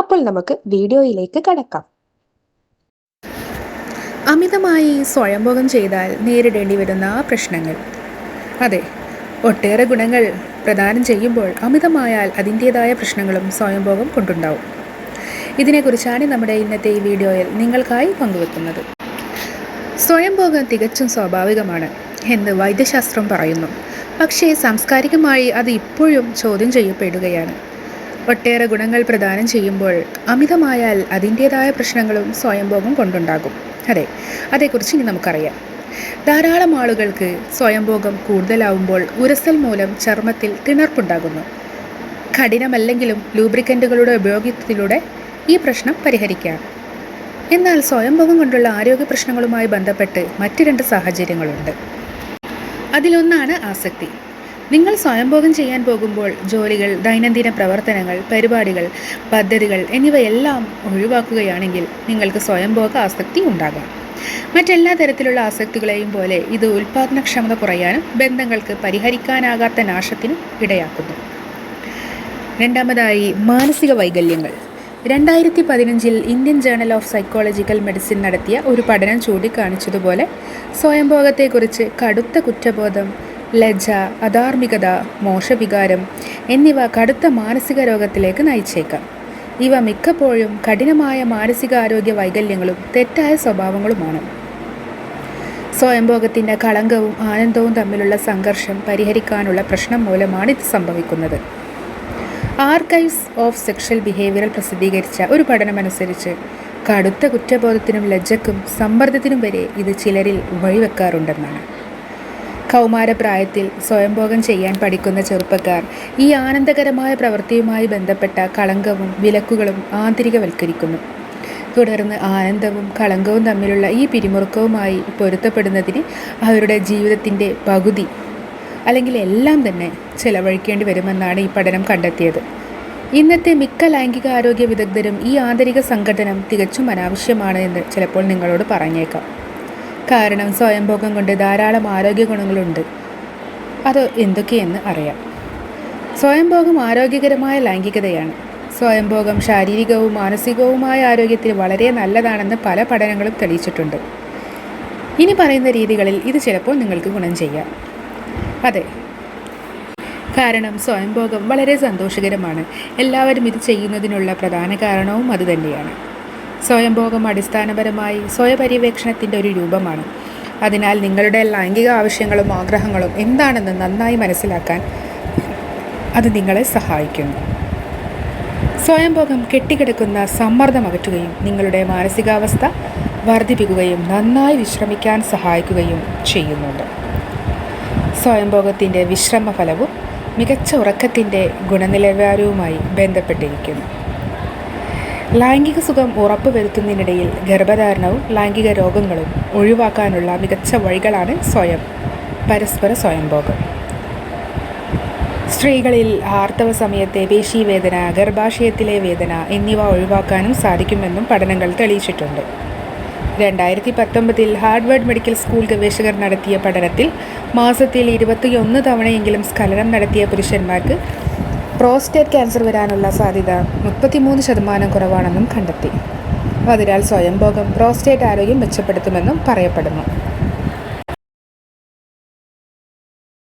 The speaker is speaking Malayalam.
അപ്പോൾ നമുക്ക് വീഡിയോയിലേക്ക് കടക്കാം. അമിതമായി സ്വയംഭോഗം ചെയ്താൽ നേരിടേണ്ടി വരുന്ന പ്രശ്നങ്ങൾ. അതെ ഒട്ടേറെ ഗുണങ്ങൾ പ്രദാനം ചെയ്യുമ്പോൾ അമിതമായാൽ അതിന്റേതായ പ്രശ്നങ്ങളും സ്വയംഭോഗം കൊണ്ടുണ്ടാവും. ഇതിനെക്കുറിച്ചാണ് നമ്മുടെ ഇന്നത്തെ ഈ വീഡിയോയിൽ നിങ്ങൾക്കായി പങ്കുവെക്കുന്നത്. സ്വയംഭോഗം തികച്ചും സ്വാഭാവികമാണ് എന്ന് വൈദ്യശാസ്ത്രം പറയുന്നു. പക്ഷേ സാംസ്കാരികമായി അത് ഇപ്പോഴും ചോദ്യം ചെയ്യപ്പെടുകയാണ്. ഒട്ടേറെ ഗുണങ്ങൾ പ്രദാനം ചെയ്യുമ്പോൾ അമിതമായാൽ അതിന്റേതായ പ്രശ്നങ്ങളും സ്വയംഭോഗം കൊണ്ടുണ്ടാകും. അതെ അതേക്കുറിച്ച് ഇനി നമുക്കറിയാം. ധാരാളം ആളുകൾക്ക് സ്വയംഭോഗം കൂടുതലാവുമ്പോൾ ഉരസൽ മൂലം ചർമ്മത്തിൽ തിണർപ്പുണ്ടാകുന്നു. കഠിനമല്ലെങ്കിലും ലൂബ്രിക്കന്റുകളുടെ ഉപയോഗത്തിലൂടെ ഈ പ്രശ്നം പരിഹരിക്കാം. എന്നാൽ സ്വയംഭോഗം കൊണ്ടുള്ള ആരോഗ്യ പ്രശ്നങ്ങളുമായി ബന്ധപ്പെട്ട് മറ്റു രണ്ട് സാഹചര്യങ്ങളുണ്ട്. അതിലൊന്നാണ് ആസക്തി. നിങ്ങൾ സ്വയംഭോഗം ചെയ്യാൻ പോകുമ്പോൾ ജോലികൾ ദൈനംദിന പ്രവർത്തനങ്ങൾ പരിപാടികൾ പദ്ധതികൾ എന്നിവയെല്ലാം ഒഴിവാക്കുകയാണെങ്കിൽ നിങ്ങൾക്ക് സ്വയംഭോഗ ആസക്തി ഉണ്ടാകാം. മറ്റെല്ലാ തരത്തിലുള്ള ആസക്തികളെയും പോലെ ഇത് ഉൽപാദനക്ഷമത കുറയാനും ബന്ധങ്ങൾക്ക് പരിഹരിക്കാനാകാത്ത നാശത്തിനും ഇടയാക്കുന്നു. രണ്ടാമതായി മാനസിക വൈകല്യങ്ങൾ. രണ്ടായിരത്തി പതിനഞ്ചിൽ Indian journal of psychological medicine നടത്തിയ ഒരു പഠനം ചൂണ്ടിക്കാണിച്ചതുപോലെ സ്വയംഭോഗത്തെക്കുറിച്ച് കടുത്ത കുറ്റബോധം ലജ്ജ അധാർമികത മോശവികാരം എന്നിവ കടുത്ത മാനസിക രോഗത്തിലേക്ക് നയിച്ചേക്കാം. ഇവ മിക്കപ്പോഴും കഠിനമായ മാനസികാരോഗ്യ വൈകല്യങ്ങളും തെറ്റായ സ്വഭാവങ്ങളുമാണ്. സ്വയംഭോഗത്തിന്റെ കളങ്കവും ആനന്ദവും തമ്മിലുള്ള സംഘർഷം പരിഹരിക്കാനുള്ള പ്രശ്നം മൂലമാണ് ഇത് സംഭവിക്കുന്നത്. ആർക്കൈവ്സ് ഓഫ് സെക്ഷൽ ബിഹേവിയറൽ പ്രസിദ്ധീകരിച്ച ഒരു പഠനമനുസരിച്ച് കടുത്ത കുറ്റബോധത്തിനും ലജ്ജക്കും സമ്മർദ്ദത്തിനും വരെ ഇത് ചിലരിൽ വഴിവെക്കാറുണ്ടെന്നാണ്. കൗമാരപ്രായത്തിൽ സ്വയംഭോഗം ചെയ്യാൻ പഠിക്കുന്ന ചെറുപ്പക്കാർ ഈ ആനന്ദകരമായ പ്രവൃത്തിയുമായി ബന്ധപ്പെട്ട കളങ്കവും വിലക്കുകളും ആന്തരികവൽക്കരിക്കുന്നു. തുടർന്ന് ആനന്ദവും കളങ്കവും തമ്മിലുള്ള ഈ പിരിമുറുക്കവുമായി പൊരുത്തപ്പെടുന്നതിന് അവരുടെ ജീവിതത്തിന്റെ പകുതി അല്ലെങ്കിൽ എല്ലാം തന്നെ ചെലവഴിക്കേണ്ടി വരുമെന്നാണ് ഈ പഠനം കണ്ടെത്തിയത്. ഇന്നത്തെ മിക്ക ലൈംഗിക ആരോഗ്യ വിദഗ്ധരും ഈ ആന്തരിക സംഘടനം തികച്ചും അനാവശ്യമാണ് എന്ന് ചിലപ്പോൾ നിങ്ങളോട് പറഞ്ഞേക്കാം. കാരണം സ്വയംഭോഗം കൊണ്ട് ധാരാളം ആരോഗ്യ ഗുണങ്ങളുണ്ട്. അത് എന്തൊക്കെയെന്ന് അറിയാം. സ്വയംഭോഗം ആരോഗ്യകരമായ ലൈംഗികതയാണ്. സ്വയംഭോഗം ശാരീരികവും മാനസികവുമായ ആരോഗ്യത്തിന് വളരെ നല്ലതാണെന്ന് പല പഠനങ്ങളും തെളിയിച്ചിട്ടുണ്ട്. ഇനി പറയുന്ന രീതികളിൽ ഇത് ചിലപ്പോൾ നിങ്ങൾക്ക് ഗുണം ചെയ്യാം. അതെ. കാരണം സ്വയംഭോഗം വളരെ സന്തോഷകരമാണ്. എല്ലാവരും ഇത് ചെയ്യുന്നതിനുള്ള പ്രധാന കാരണവും അതുതന്നെയാണ് സ്വയംഭോഗം അടിസ്ഥാനപരമായി സ്വയപര്യവേക്ഷണത്തിന്റെ ഒരു രൂപമാണ്. അതിനാൽ നിങ്ങളുടെ ലൈംഗിക ആവശ്യങ്ങളും ആഗ്രഹങ്ങളും എന്താണെന്ന് നന്നായി മനസ്സിലാക്കാൻ അത് നിങ്ങളെ സഹായിക്കുന്നു. സ്വയംഭോഗം കെട്ടിക്കിടക്കുന്ന സമ്മർദ്ദം അകറ്റുകയും നിങ്ങളുടെ മാനസികാവസ്ഥ വർദ്ധിപ്പിക്കുകയും നന്നായി വിശ്രമിക്കാൻ സഹായിക്കുകയും ചെയ്യുന്നുണ്ട്. സ്വയംഭോഗത്തിന്റെ വിശ്രമഫലവും മികച്ച ഉറക്കത്തിന്റെ ഗുണനിലവാരവുമായി ബന്ധപ്പെട്ടിരിക്കുന്നു. ലൈംഗിക സുഖം ഉറപ്പുവരുത്തുന്നതിനിടയിൽ ഗർഭധാരണവും ലൈംഗിക രോഗങ്ങളും ഒഴിവാക്കാനുള്ള മികച്ച വഴികളാണ് സ്വയം പരസ്പര സ്വയംഭോഗം. സ്ത്രീകളിൽ ആർത്തവ സമയത്തെ പേശീവേദന ഗർഭാശയത്തിലെ വേദന എന്നിവ ഒഴിവാക്കാനും സാധിക്കുമെന്നും പഠനങ്ങൾ തെളിയിച്ചിട്ടുണ്ട്. രണ്ടായിരത്തി പത്തൊമ്പതിൽ ഹാർഡ്വേർഡ് മെഡിക്കൽ സ്കൂൾ ഗവേഷകർ നടത്തിയ പഠനത്തിൽ മാസത്തിൽ ഇരുപത്തിയൊന്ന് തവണയെങ്കിലും സ്ഖലനം നടത്തിയ പുരുഷന്മാർക്ക് പ്രോസ്റ്റേറ്റ് ക്യാൻസർ വരാനുള്ള സാധ്യത മുപ്പത്തിമൂന്ന് ശതമാനം കുറവാണെന്നും കണ്ടെത്തി. അതിനാൽ സ്വയംഭോഗം പ്രോസ്റ്റേറ്റ് ആരോഗ്യം മെച്ചപ്പെടുത്തുമെന്നും പറയപ്പെടുന്നു.